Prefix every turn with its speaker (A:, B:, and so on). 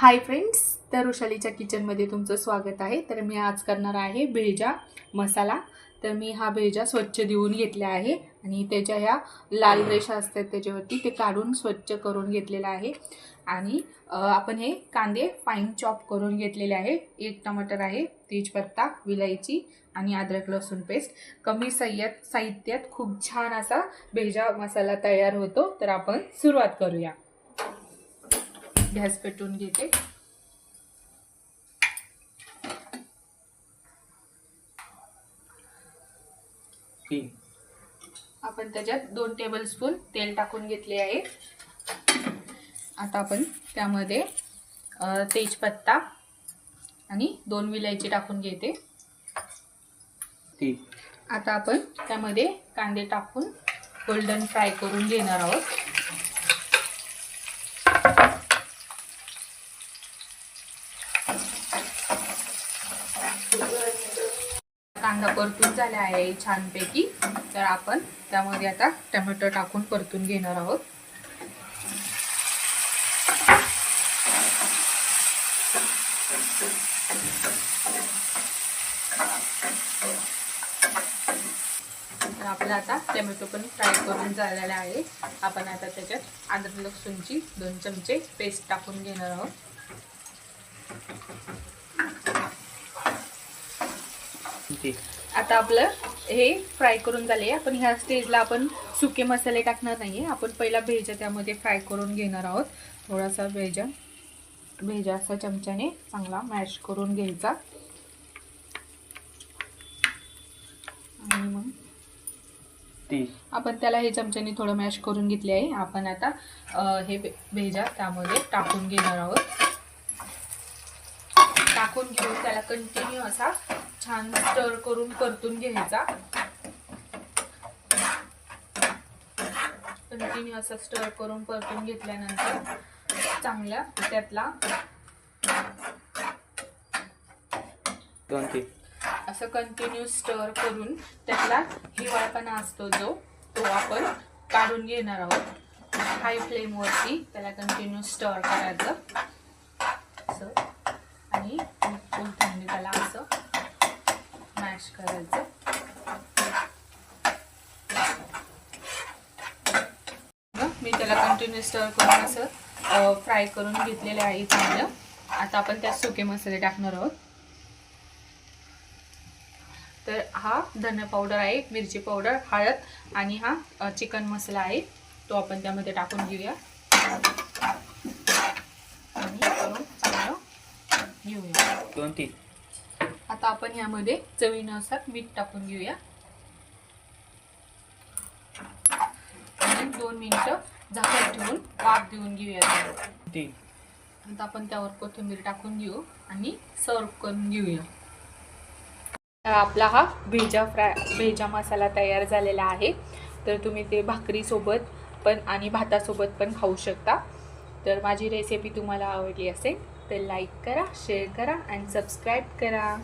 A: Hi friends तर वृषालीच्या किचनमध्ये तुमचं स्वागत आहे. तर मी आज करणार आहे भेजा मसाला. तर मी हा भेजा स्वच्छ देऊन घेतला आहे आणि त्याच्या ह्या लाल रेषा असतात त्याच्यावरती ते काढून स्वच्छ करून घेतलेलं आहे. आणि आपण हे कांदे फाईन चॉप करून घेतलेले आहे. एक टमाटर आहे तेजपत्ता विलायची आणि अद्रक लसूण पेस्ट कमी सय्यात साहित्यात खूप छान असा भेजा मसाला तयार होतो. तर आपण सुरुवात करूया. गॅस पेटवून घेते. आपण त्याच्यात दोन टेबल स्पून तेल टाकून घेतले आहे. आता आपण त्यामध्ये तेजपत्ता आणि दोन विलायची टाकून घेते. आता आपण त्यामध्ये कांदे टाकून गोल्डन फ्राय करून घेणार आहोत. कांदा परतून झाला आहे छानपैकी. तर आपण त्यामध्ये आता टोमॅटो टाकून परतून घेणार आहोत. तर आपला आता टोमॅटो पण फ्राय करून झालेला आहे. आपण आता त्याच्यात अद्रक लसूणची दोन चमचे पेस्ट टाकून घेणार आहोत.
B: तीन
A: आता आपलं हे फ्राय करून झाले आपण ह्या स्टेजला आपण सुके मसाले टाकणार नाहीये. आपण पहिला भेजा त्यामध्ये फ्राय करून घेणार आहोत. थोडासा भेजा. भेजा असा चमच्याने चांगला मॅश करून घ्यायचा. आणि मग आपण त्याला हे चमच्याने थोडं मॅश करून घेतले आहे. आपण आता हे भेजा त्यामध्ये टाकून घेणार आहोत. टाकून घेऊन त्याला कंटिन्यू असा छान स्टर करून परतून घ्यायचा. कंटिन्यू असा स्टर करून परतून घेतल्यानंतर चांगल्या त्यातला
B: दोन तीन
A: असं कंटिन्यू स्टर करून त्यातला हिवाळपणा असतो जो तो आपण काढून घेणार आहोत. हाय फ्लेमवरती त्याला कंटिन्यू स्टर करायचं. असं आणि फुल थंडी त्याला असं मॅश करायचं. मी त्याला कंटिन्यू स्टर करून असं फ्राय करून घेतलेलं आहे चांगलं आता आपण त्यात सुके मसाले टाकणार आहोत. तर हा धने पावडर आहे मिरची पावडर हळद आणि हा चिकन मसाला आहे. तो आपण त्यामध्ये टाकून घेऊया. आणि करून चांगलं घेऊया.
B: दोन तीन
A: आता आपण यामध्ये चवीनुसार मीठ टाकून घेऊया. आणि दोन मिनिटं झाकण ठेवून वाफ देऊन घेऊया. आता आपण त्यावर कोथिंबीर टाकून घेऊ आणि सर्व करून घेऊया. तर आपला हा भेजा फ्राय भेजा मसाला तयार झालेला आहे. तर तुम्ही ते भाकरीसोबत पण आणि भातासोबत पण खाऊ शकता. तर माझी रेसिपी तुम्हाला आवडली असेल तर लाईक करा शेअर करा आणि सबस्क्राईब करा.